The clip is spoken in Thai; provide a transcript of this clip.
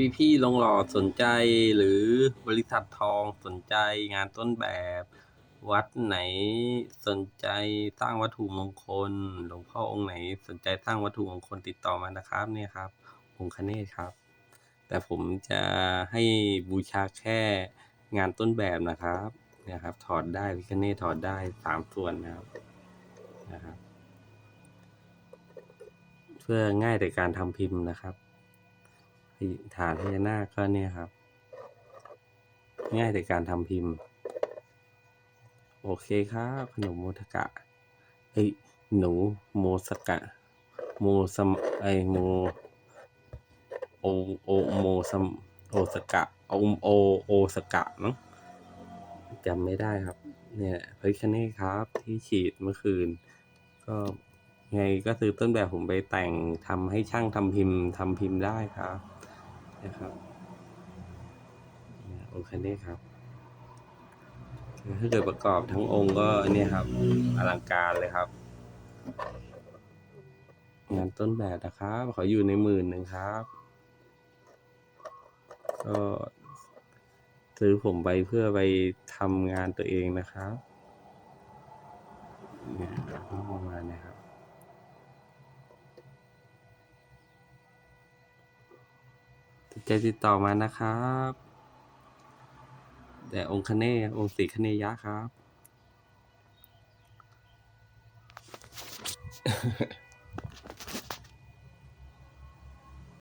พี่พี่ๆลงหล่อสนใจหรือบริษัททองสนใจงานต้นแบบ วัดไหนสนใจสร้างวัตถุมงคล หลวงพ่อองค์ไหนสนใจสร้างวัตถุมงคลติดต่อมานะครับเนี่ยครับองค์คเนศครับ แต่ผมจะให้บูชาแค่งานต้นแบบนะครับเนี่ยครับ ถอดได้พิคเนตถอดได้สามส่วนนะครับนะครับ เพื่อง่ายในการทำพิมพ์นะครับ ฐานพญานาคก็เนี่ยครับ ง่ายในการทำพิมพ์ โอเคครับขนมโมทกะเฮ้ยหนูโมสกะ โมสมไอโมโอโอโมสมโอสกะโอโอโอสกะมั้งจำไม่ได้ครับ เนี่ยเฮ้ยคันนี้ครับ ที่ฉีดเมื่อคืน ก็ไงก็ซื้อต้นแบบผมไปแต่งทำให้ช่างทำพิมพ์ทำพิมพ์ได้ครับ นะครับองค์คันนี้ครับ ถ้าเกิดประกอบทั้งองค์ก็เนี่ยครับ อลังการเลยครับ งานต้นแบบนะครับ ขออยู่ในหมื่นหนึ่งครับก็ซื้อผมไปเพื่อไปทำงานตัวเองนะครับเนี่ยประมาณนี้ครับ ใจติดต่อมานะครับ แต่องค์คเนศองค์สีคเนยะครับ